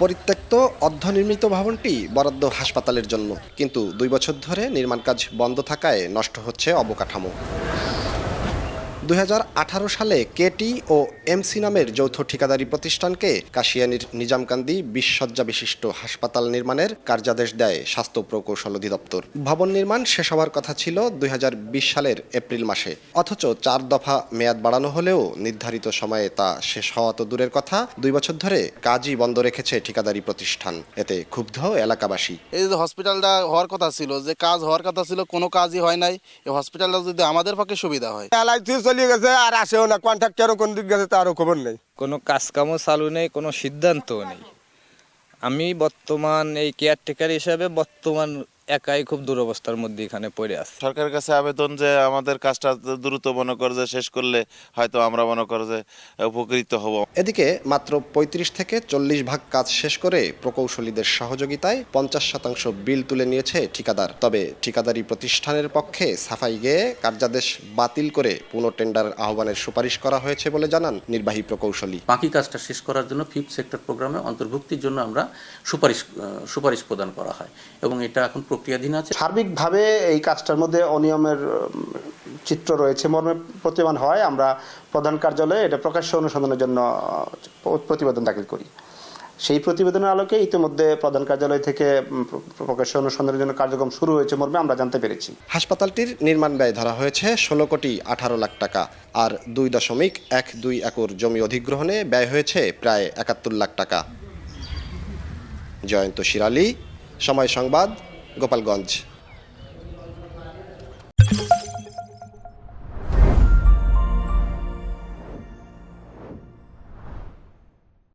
পরিত্যক্ত অর্ধনির্মিত ভবনটি বরাদ্দ হাসপাতালের জন্য। কিন্তু দুই বছর ধরে নির্মাণ কাজ বন্ধ থাকায় নষ্ট হচ্ছে অবকাঠামো। দুই হাজার আঠারো সালে কেটি ও এমসি নামের যৌথ ঠিকাদারি প্রতিষ্ঠানকে কাশিয়ানির নিজামকান্দি বিশ শয্যা বিশিষ্ট হাসপাতাল নির্মাণের কার্যাদেশ দেয় স্বাস্থ্য প্রকৌশল অধিদপ্তর। ভবন নির্মাণ শেষ হওয়ার কথা ছিল দুই সালের এপ্রিল মাসে। অথচ চার দফা মেয়াদ বাড়ানো হলেও নির্ধারিত সময়ে তা শেষ হওয়া তো দূরের কথা। দুই বছর ধরে কাজই বন্ধ রেখেছে ঠিকাদারি প্রতিষ্ঠান। এতে ক্ষুব্ধ এলাকাবাসী। এই যে হসপিটালটা হওয়ার কথা ছিল যে কাজ হওয়ার কথা ছিল কোনো কাজই হয় নাই। এই হসপিটালটা যদি আমাদের পক্ষে সুবিধা হয়। চলে গেছে আর আসেও না কন্ট্রাক্টরও কোন দিক গেছে তারও খবর নেই। কোনো কাজকামও চালু নেই, কোনো সিদ্ধান্তও নেই। আমি বর্তমান এই কেয়ারটেকার হিসাবে বর্তমান একাই খুব দুরবস্থার মধ্যে এখানে পড়ে আছি। সরকারের কাছে আবেদন যে আমাদের কাজটা দ্রুত মনে করে যে শেষ করলে হয়তো আমরা মনে করে যে উপকৃত হব। এদিকে মাত্র ৩৫ থেকে চল্লিশ ভাগ কাজ শেষ করে প্রকৌশলীদের সহযোগিতায় পঞ্চাশ শতাংশ বিল তুলে নিয়েছে ঠিকাদার। তবে ঠিকাদারি প্রতিষ্ঠানের পক্ষে সাফাই গেয়ে কার্যাদেশ বাতিল করে পুনঃ টেন্ডার আহ্বানের সুপারিশ করা হয়েছে বলে জানান নির্বাহী প্রকৌশলী। বাকি কাজটা শেষ করার জন্য ফিফথ সেক্টর প্রোগ্রামে অন্তর্ভুক্তির জন্য আমরা সুপারিশ সুপারিশ প্রদান করা হয় এবং এটা এখন প্রক্রিয়াধীন আছে? সার্বিকভাবে এই কাজটার মধ্যে অনিয়মের চিত্র রয়েছে মর্মে প্রতিমান হয়। আমরা প্রধান কার্যালয়ে এটা প্রকাশ্য অনুসন্ধানের জন্য প্রতিবেদন দাখিল করি। সেই প্রতিবেদনের আলোকে ইতিমধ্যে প্রধান কার্যালয় থেকে প্রকাশ্য অনুসন্ধানের জন্য কার্যক্রম শুরু হয়েছে মর্মে আমরা জানতে পেরেছি। হাসপাতালটির নির্মাণ ব্যয় ধরা হয়েছে ষোলো কোটি আঠারো লাখ টাকা আর দুই দশমিক এক দুই একর জমি অধিগ্রহণে ব্যয় হয়েছে প্রায় একাত্তর লাখ টাকা। জয়ন্ত শিরালি সময় সংবাদ গোপালগঞ্জ